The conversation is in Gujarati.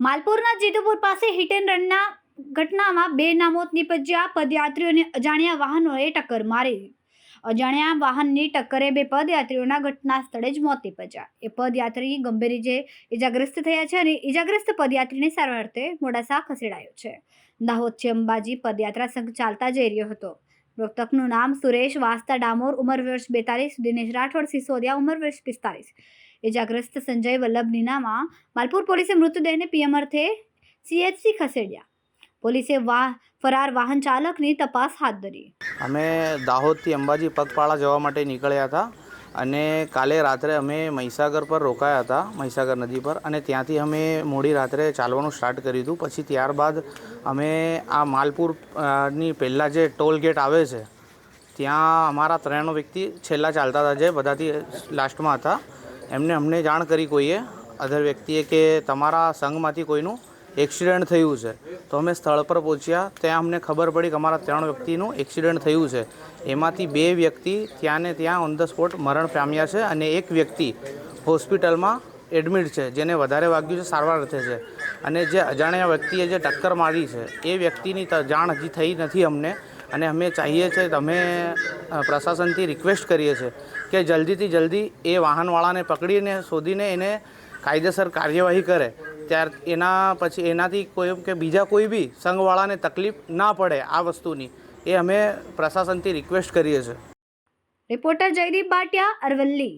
માલપુરના જીતુપુર પાસે હિટ એન્ડ રનના ઘટનામાં બે ના મોત નીપજ્યા પદયાત્રીઓને અજાણ્યા વાહનોએ ટક્કર મારી. અજાણ્યા વાહનની ટક્કરે બે પદયાત્રીઓના ઘટના સ્થળે જ મોત નીપજ્યા. એ પદયાત્રી ગંભીર રીતે ઇજાગ્રસ્ત થયા છે અને ઇજાગ્રસ્ત પદયાત્રીને સારવાર અર્થે મોડાસા ખસેડાયો છે. દાહોદથી અંબાજી પદયાત્રા સંઘ ચાલતા જઈ રહ્યો હતો. મૃતકનું નામ સુરેશ વાસ્તા ડામોર, ઉંમર વર્ષ બેતાલીસ, દિનેશ રાઠોડ, સિસોદિયા, ઉંમર વર્ષ પિસ્તાલીસ. ઇજાગ્રસ્ત સંજય વલ્લભ નીનામાં માલપુર પોલીસે મૃતદેહને પીએમ અર્થે સીએચસી ખસેડ્યા. પોલીસે વાહ ફરાર વાહન ચાલકની તપાસ હાથ ધરી. અમે દાહોદથી અંબાજી પગપાળા જવા માટે નીકળ્યા હતા. અને કાલે રાત્રે અમે મહીસાગર પર રોકાયા હતા, મહીસાગર નદી પર. અને ત્યાંથી અમે મોડી રાત્રે ચાલવાનું સ્ટાર્ટ કર્યું હતું. પછી ત્યારબાદ અમે આ માલપુરની પહેલાં જે ટોલ ગેટ આવે છે, ત્યાં અમારા ત્રણ વ્યક્તિ છેલ્લા ચાલતા હતા જે બધાથી લાસ્ટમાં હતા. એમને અમને જાણ કરી કોઈએ. અધર વ્યક્તિએ કે તમારા સંઘમાંથી કોઈનું એક્સિડન્ટ થયું છે. તો અમે સ્થળ પર પહોંચ્યા. ત્યાં અમને ખબર પડી કે અમારા ત્રણ વ્યક્તિનું એક્સિડન્ટ થયું છે. એમાંથી બે વ્યક્તિ ત્યાં ને ત્યાં ઓન ધ સ્પોટ મરણ પામ્યા છે અને એક વ્યક્તિ હોસ્પિટલમાં એડમિટ છે, જેને વધારે વાગ્યું છે, સારવાર અર્થે છે. અને જે અજાણ્યા વ્યક્તિએ જે ટક્કર મારી છે, એ વ્યક્તિની જાણ હજી થઈ નથી અમને. અને અમે ચાહીએ છીએ, તમે પ્રશાસનથી રિક્વેસ્ટ કરીએ છીએ કે જલ્દીથી જલ્દી એ વાહનવાળાને પકડીને, શોધીને એને કાયદેસર કાર્યવાહી કરે. ત્યાર એના પછી એનાથી કોઈ કે બીજા કોઈ બી સંઘવાળાને તકલીફ ના પડે આ વસ્તુની, એ અમે પ્રશાસનથી રિક્વેસ્ટ કરીએ છીએ. રિપોર્ટર જયદીપ બાટિયા, અરવલ્લી.